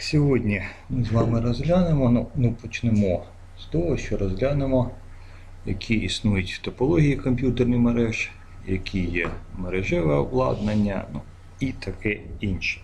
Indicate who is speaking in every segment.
Speaker 1: Сьогодні ми з вами розглянемо, ну, ну почнемо з того, що розглянемо, які існують топології комп'ютерних мереж, які є мережеве обладнання, ну, і таке інше.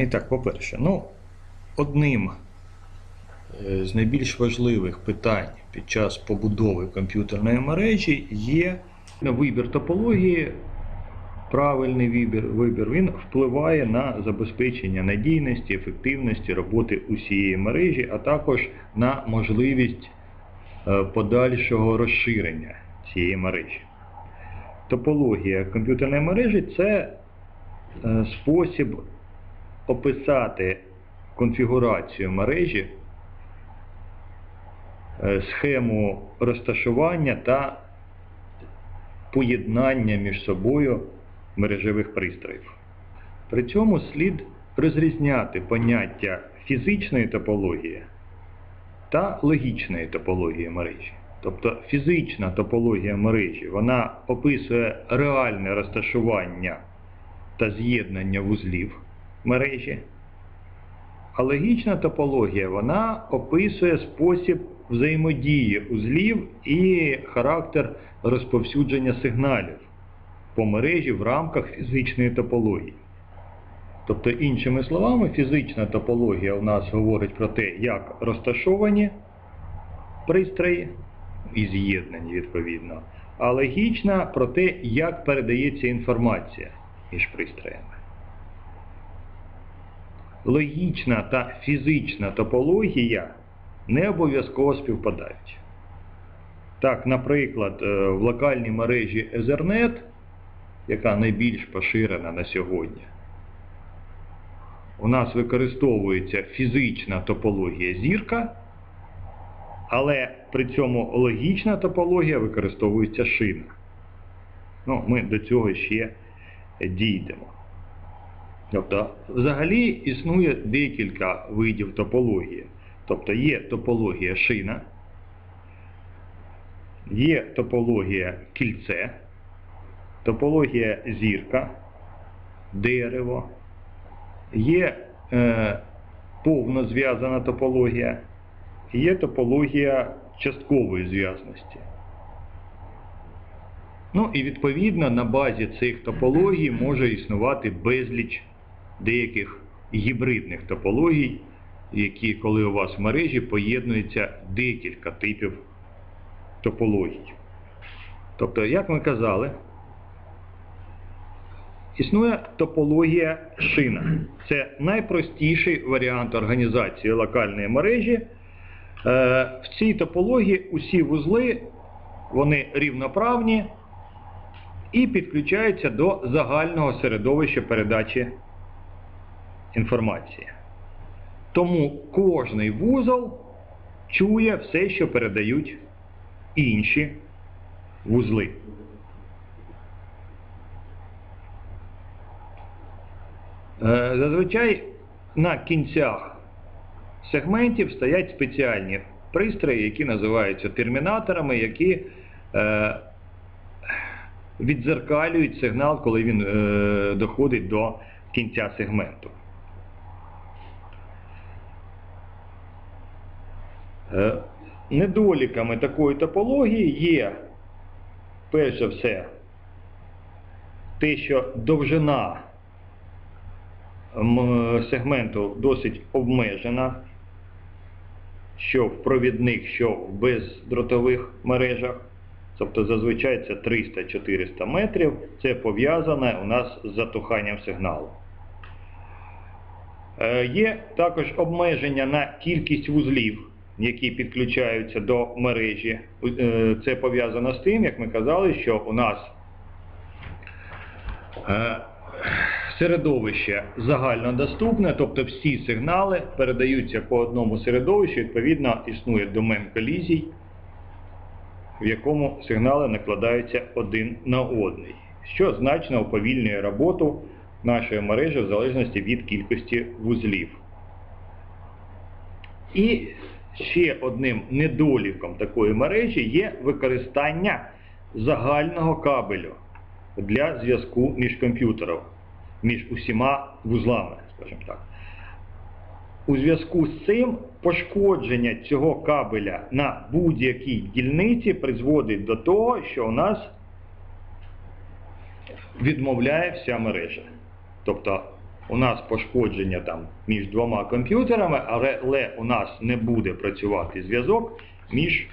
Speaker 1: І так, по-перше, ну, одним е, з найбільш важливих питань під час побудови комп'ютерної мережі є вибір топології правильний вибір, вибір він впливає на забезпечення надійності, ефективності роботи усієї мережі, а також на можливість е, подальшого розширення цієї мережі. Топологія комп'ютерної мережі це е, спосіб описати конфігурацію мережі, е, схему розташування та поєднання між собою мережевих пристроїв. При цьому слід розрізняти поняття фізичної топології та логічної топології мережі. Тобто фізична топологія мережі вона описує реальне розташування та з'єднання вузлів мережі. А логічна топологія вона описує спосіб взаємодії узлів і характер розповсюдження сигналів по мережі в рамках фізичної топології. Тобто, іншими словами, фізична топологія у нас говорить про те, як розташовані пристрої і з'єднані відповідно, а логічна про те, як передається інформація між пристроями. Логічна та фізична топологія не обов'язково співпадають. Так, наприклад, е, в локальній мережі Ethernet, яка найбільш поширена на сьогодні, у нас використовується фізична топологія зірка, але при цьому логічна топологія використовується шина. Ну, ми до цього ще дійдемо. Тобто, взагалі існує декілька видів топології. Тобто є топологія шина, є топологія кільце, топологія зірка, дерево, є е, повно зв'язана топологія, є топологія часткової зв'язності. Ну і відповідно на базі цих топологій може існувати безліч деяких гібридних топологій, які, коли у вас в мережі поєднується декілька типів топологій. Тобто, як ми казали, існує топологія шина. Це найпростіший варіант організації локальної мережі. Е, В цій топології усі вузли вони рівноправні і підключаються до загального середовища передачі інформації. Тому кожний вузол чує все, що передають інші вузли. Зазвичай на кінцях сегментів стоять спеціальні пристрої, які називаються термінаторами, які е, відзеркалюють сигнал, коли він е, доходить до кінця сегменту. Е, Недоліками такої топології є, перш за все, те, що довжина сегменту досить обмежена, що в провідних, що в бездротових мережах. Тобто зазвичай це 300-400 метрів. Це пов'язане у нас з затуханням сигналу. Е, Є також обмеження на кількість вузлів, які підключаються до мережі. Е, Це пов'язано з тим, як ми казали, що у нас е, середовище загальнодоступне, тобто всі сигнали передаються по одному середовищу, відповідно існує домен колізій, в якому сигнали накладаються один на одний, що значно уповільнює роботу нашої мережі в залежності від кількості вузлів. І ще одним недоліком такої мережі є використання загального кабелю для зв'язку між комп'ютером, між усіма вузлами. скажімо так. У зв'язку з цим пошкодження цього кабеля на будь-якій дільниці призводить до того, що у нас відмовляє вся мережа. Тобто у нас пошкодження там між двома комп'ютерами, але, у нас не буде працювати зв'язок між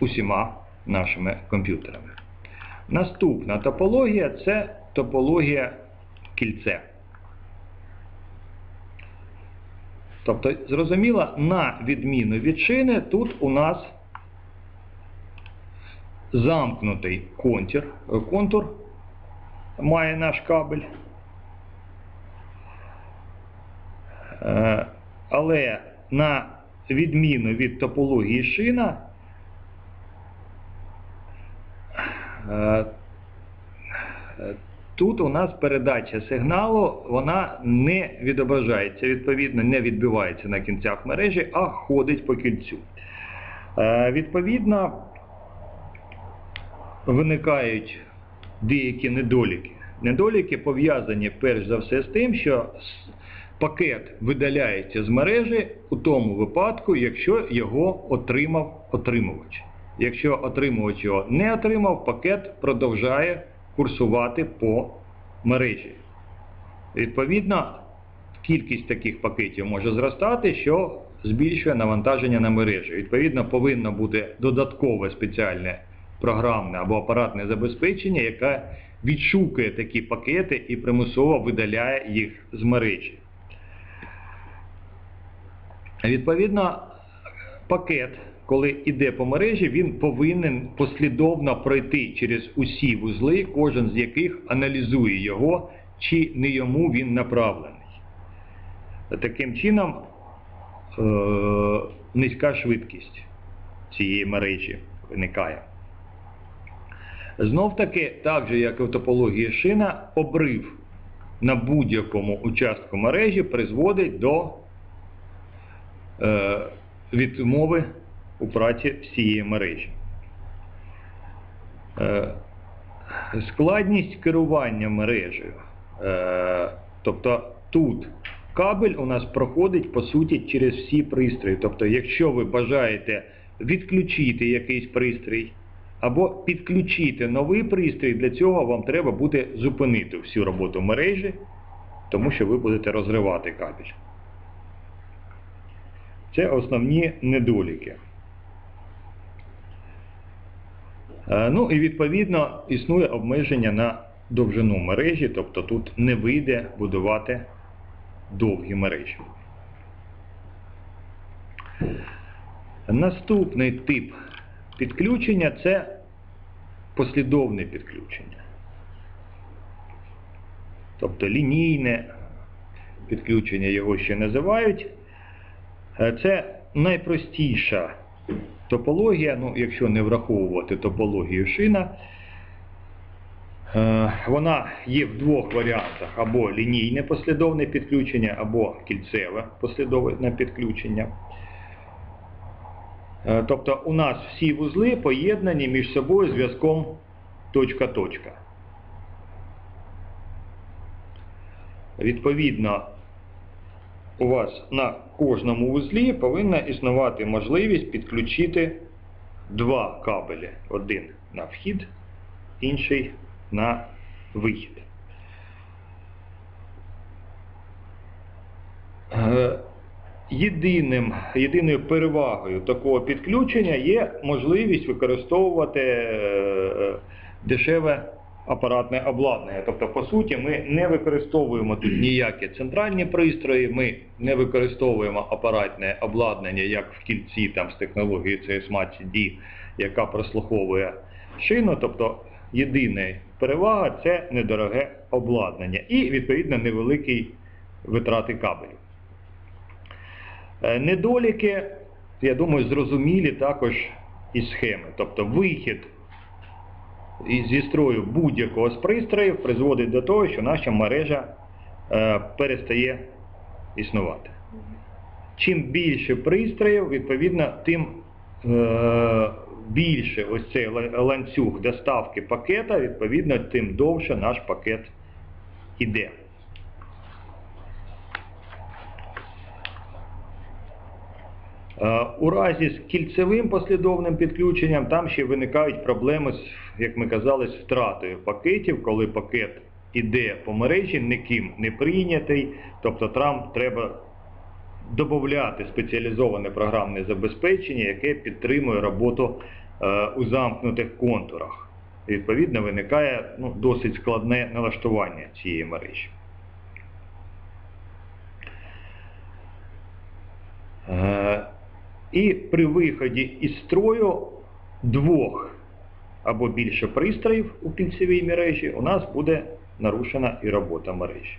Speaker 1: усіма нашими комп'ютерами. Наступна топологія це топологія кільце. Тобто, зрозуміло, на відміну від шини, тут у нас замкнутий контур, контур має наш кабель. Е, Але на відміну від топології шина, е, тут у нас передача сигналу, вона не відображається, відповідно, не відбивається на кінцях мережі, а ходить по кільцю. Е, Відповідно, виникають деякі недоліки. Недоліки пов'язані перш за все з тим, що пакет видаляється з мережі у тому випадку, якщо його отримав отримувач. Якщо отримувач його не отримав, пакет продовжує курсувати по мережі. Відповідно, кількість таких пакетів може зростати, що збільшує навантаження на мережі. Відповідно, повинно бути додаткове спеціальне програмне або апаратне забезпечення, яке відшукує такі пакети і примусово видаляє їх з мережі. Відповідно, пакет, коли йде по мережі, він повинен послідовно пройти через усі вузли, кожен з яких аналізує його, чи не йому він направлений. Таким чином, е, низька швидкість цієї мережі виникає. Знов таки, так же як і в топології шина, обрив на будь-якому участку мережі призводить до е, відмови у праці всієї мережі. Е, складність керування мережею. Е, тобто тут кабель у нас проходить по суті через всі пристрої. Тобто, якщо ви бажаєте відключити якийсь пристрій або підключити новий пристрій, для цього вам треба буде зупинити всю роботу мережі, тому що ви будете розривати кабель. Це основні недоліки. Е, Ну і відповідно існує обмеження на довжину мережі, тобто тут не вийде будувати довгі мережі. Наступний тип підключення це послідовне підключення. Тобто лінійне підключення його ще називають. Е, Це найпростіша топологія, ну, якщо не враховувати топологію шина. Е, Вона є в двох варіантах: або лінійне послідовне підключення, або кільцеве послідовне підключення. Е, Тобто у нас всі вузли поєднані між собою зв'язком точка-точка. Відповідно, у вас на кожному вузлі повинна існувати можливість підключити два кабелі. Один на вхід, інший на вихід. Е, Єдиним, єдиною перевагою такого підключення є можливість використовувати е, дешеве апаратне обладнання. Тобто, по суті, ми не використовуємо тут ніякі центральні пристрої, ми не використовуємо апаратне обладнання, як в кільці там, з технологією CSMA CD, яка прослуховує шину. Тобто, єдина перевага це недороге обладнання і, відповідно, невеликі витрати кабелів. Е, Недоліки, я думаю, зрозумілі також із схеми. Тобто вихід зі строю будь-якого з пристроїв призводить до того, що наша мережа е, перестає існувати. Чим більше пристроїв, відповідно, тим е, більше ось цей ланцюг доставки пакета, відповідно, тим довше наш пакет іде. У разі з кільцевим послідовним підключенням там ще виникають проблеми з, як ми казали, з втратою пакетів, коли пакет іде по мережі, ніким не прийнятий, тобто там треба додати спеціалізоване програмне забезпечення, яке підтримує роботу е, у замкнутих контурах. Відповідно, виникає ну, досить складне налаштування цієї мережі. Е, І при виході із строю двох або більше пристроїв у кільцевій мережі у нас буде нарушена і робота мережі.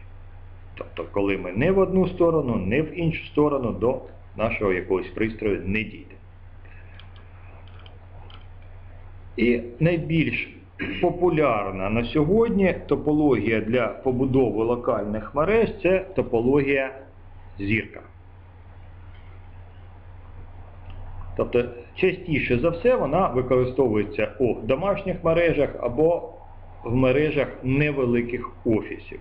Speaker 1: Тобто, коли ми не в одну сторону, не в іншу сторону до нашого якогось пристрою не дійдемо. І найбільш популярна на сьогодні топологія для побудови локальних мереж це топологія зірка. Тобто частіше за все вона використовується у домашніх мережах або в мережах невеликих офісів.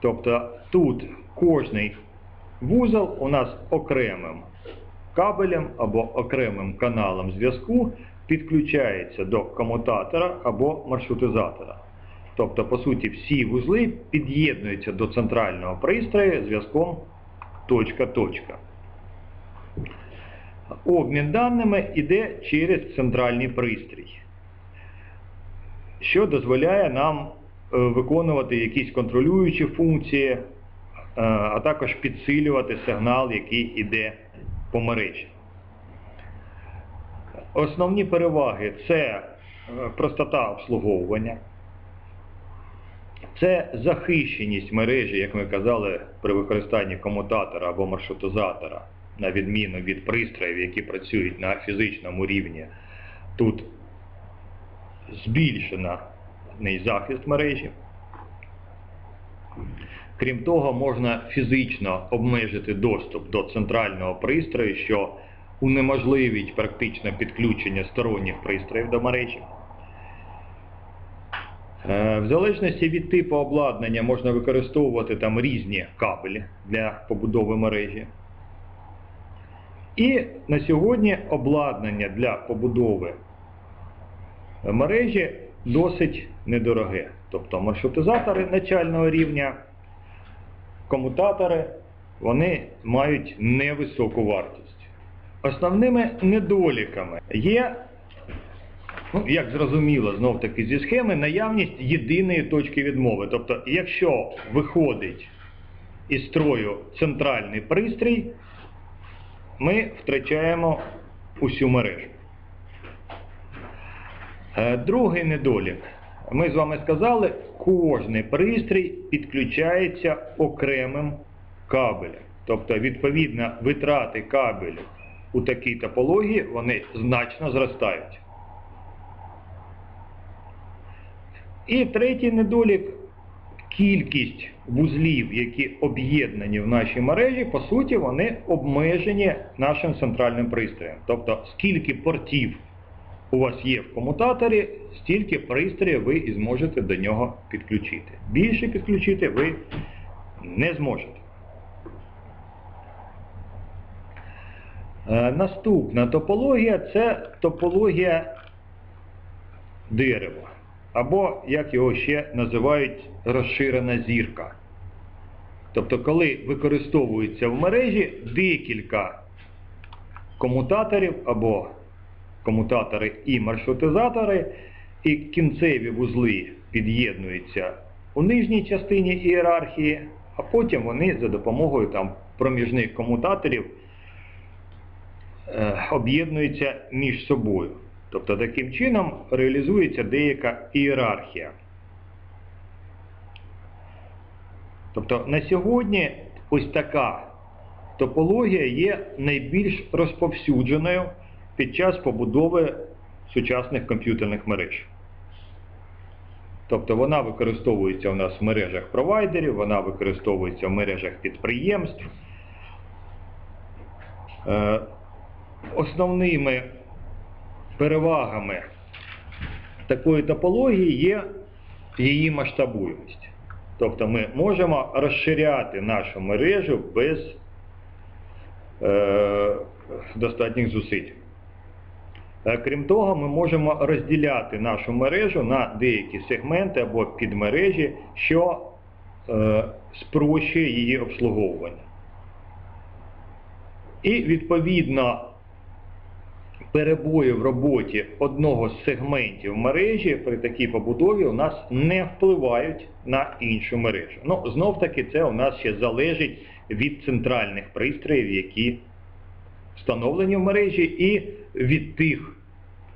Speaker 1: Тобто тут кожний вузол у нас окремим кабелем або окремим каналом зв'язку підключається до комутатора або маршрутизатора. Тобто, по суті, всі вузли під'єднуються до центрального пристрою зв'язком точка-точка. Обмін даними йде через центральний пристрій, що дозволяє нам е, виконувати якісь контролюючі функції, е, а також підсилювати сигнал, який йде по мережі. Основні переваги це е, простота обслуговування, це захищеність мережі, як ми казали, при використанні комутатора або маршрутизатора, на відміну від пристроїв, які працюють на фізичному рівні. Тут збільшений захист мережі. Крім того, можна фізично обмежити доступ до центрального пристрою, що унеможливить практично підключення сторонніх пристроїв до мережі. Е, В залежності від типу обладнання можна використовувати там різні кабелі для побудови мережі. І на сьогодні обладнання для побудови мережі досить недороге. Тобто маршрутизатори начального рівня, комутатори, вони мають невисоку вартість. Основними недоліками є, ну, як зрозуміло, знов таки зі схеми, наявність єдиної точки відмови. Тобто, якщо виходить із строю центральний пристрій, ми втрачаємо усю мережу. Е, Другий недолік. Ми з вами сказали, кожний пристрій підключається окремим кабелем. Тобто, відповідно, витрати кабелю у такій топології вони значно зростають. І третій недолік кількість вузлів, які об'єднані в нашій мережі, по суті, вони обмежені нашим центральним пристроєм. Тобто, скільки портів у вас є в комутаторі, стільки пристроїв ви і зможете до нього підключити. Більше підключити ви не зможете. Е, Наступна топологія це топологія дерева. Або, як його ще називають, розширена зірка. Тобто, коли використовується в мережі декілька комутаторів або комутатори і маршрутизатори, і кінцеві вузли під'єднуються у нижній частині ієрархії, а потім вони за допомогою там, проміжних комутаторів е, об'єднуються між собою. Тобто таким чином реалізується деяка ієрархія. Тобто на сьогодні ось така топологія є найбільш розповсюдженою під час побудови сучасних комп'ютерних мереж. Тобто вона використовується у нас в мережах провайдерів, вона використовується в мережах підприємств. Е, Основними перевагами такої топології є її масштабуємість. Тобто ми можемо розширяти нашу мережу без е, достатніх зусиль. Е, Крім того, ми можемо розділяти нашу мережу на деякі сегменти або підмережі, що е, спрощує її обслуговування. І відповідно перебої в роботі одного з сегментів мережі при такій побудові у нас не впливають на іншу мережу. Ну, знов таки це у нас ще залежить від центральних пристроїв, які встановлені в мережі, і від тих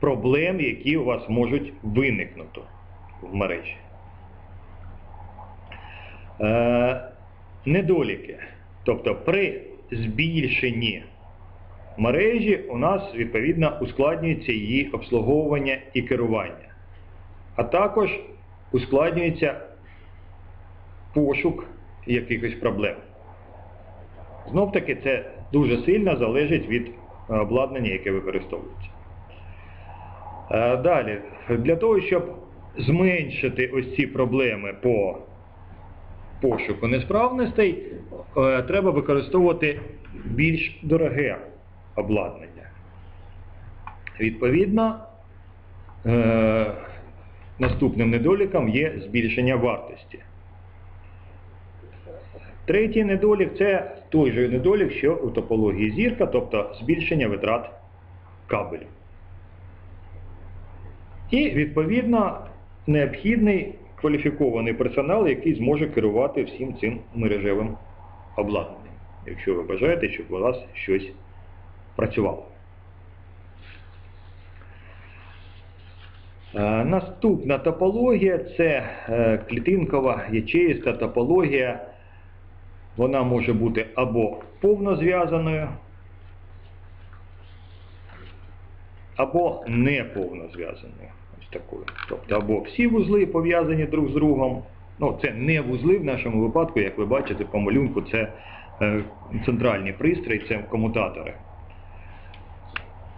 Speaker 1: проблем, які у вас можуть виникнути в мережі. Е, недоліки. Тобто при збільшенні мережі у нас відповідно ускладнюється її обслуговування і керування. А також ускладнюється пошук якихось проблем. Знов таки це дуже сильно залежить від е, обладнання, яке використовується. Е, Далі, для того, щоб зменшити ось ці проблеми по пошуку несправностей, е, треба використовувати більш дороге обладнання. Відповідно, е, наступним недоліком є збільшення вартості. Третій недолік це той же недолік, що у топології зірка, тобто збільшення витрат кабелів. І, відповідно, необхідний кваліфікований персонал, який зможе керувати всім цим мережевим обладнанням, якщо ви бажаєте, щоб у вас щось працювало. Е, Наступна топологія це е, клітинкова ячеїста топологія. Вона може бути або повно зв'язаною, або не повно зв'язаною. Ось такою. Тобто або всі вузли пов'язані друг з другом. Ну, це не вузли в нашому випадку, як ви бачите по малюнку, це е, центральні пристрої, це комутатори.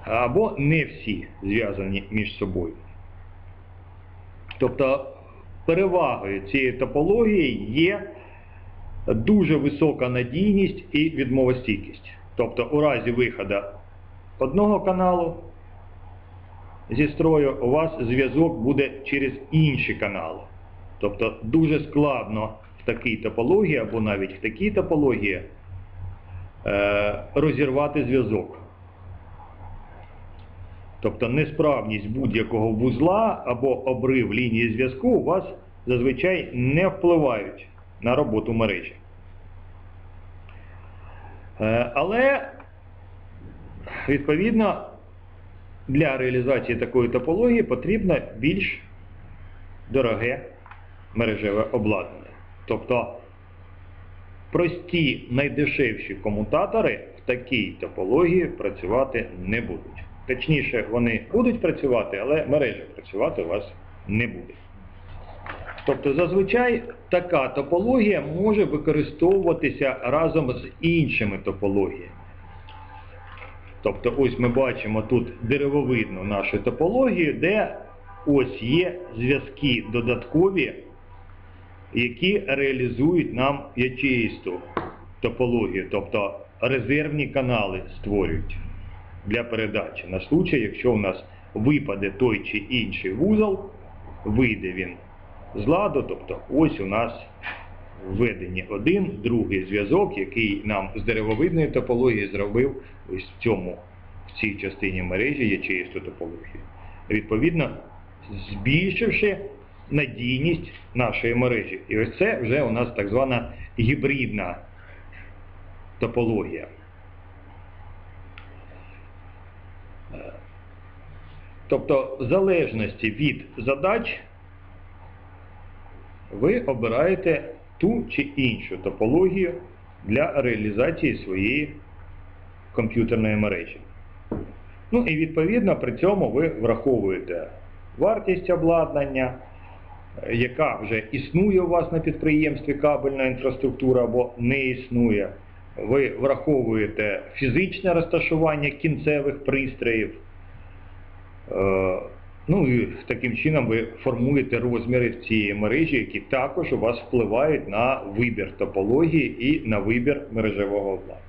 Speaker 1: Або не всі зв'язані між собою. Тобто перевагою цієї топології є дуже висока надійність і відмовостійкість. Тобто у разі виходу одного каналу зі строю у вас зв'язок буде через інші канали. Тобто дуже складно в такій топології або навіть в такій топології е, розірвати зв'язок. Тобто несправність будь-якого вузла або обрив лінії зв'язку у вас зазвичай не впливають на роботу мережі. Е, Але, відповідно, для реалізації такої топології потрібно більш дороге мережеве обладнання. Тобто прості найдешевші комутатори в такій топології працювати не будуть. Точніше, вони будуть працювати, але мережа працювати у вас не буде. Тобто зазвичай така топологія може використовуватися разом з іншими топологіями. Тобто ось ми бачимо тут деревовидну нашу топологію, де ось є зв'язки додаткові, які реалізують нам ячеїсту топологію, тобто резервні канали створюють для передачі на случай, якщо у нас випаде той чи інший вузол, вийде він з ладу, тобто ось у нас введені один, другий зв'язок, який нам з деревовидної топології зробив ось в цьому, в цій частині мережі ячеїсту топологію. Відповідно, збільшивши надійність нашої мережі. І ось це вже у нас так звана гібридна топологія. Е, Тобто, в залежності від задач ви обираєте ту чи іншу топологію для реалізації своєї комп'ютерної мережі. Ну і відповідно при цьому ви враховуєте вартість обладнання, е, яка вже існує у вас на підприємстві кабельна інфраструктура або не існує. Ви враховуєте фізичне розташування кінцевих пристроїв. Е, Ну і таким чином ви формуєте розміри цієї мережі, які також у вас впливають на вибір топології і на вибір мережевого обладнання.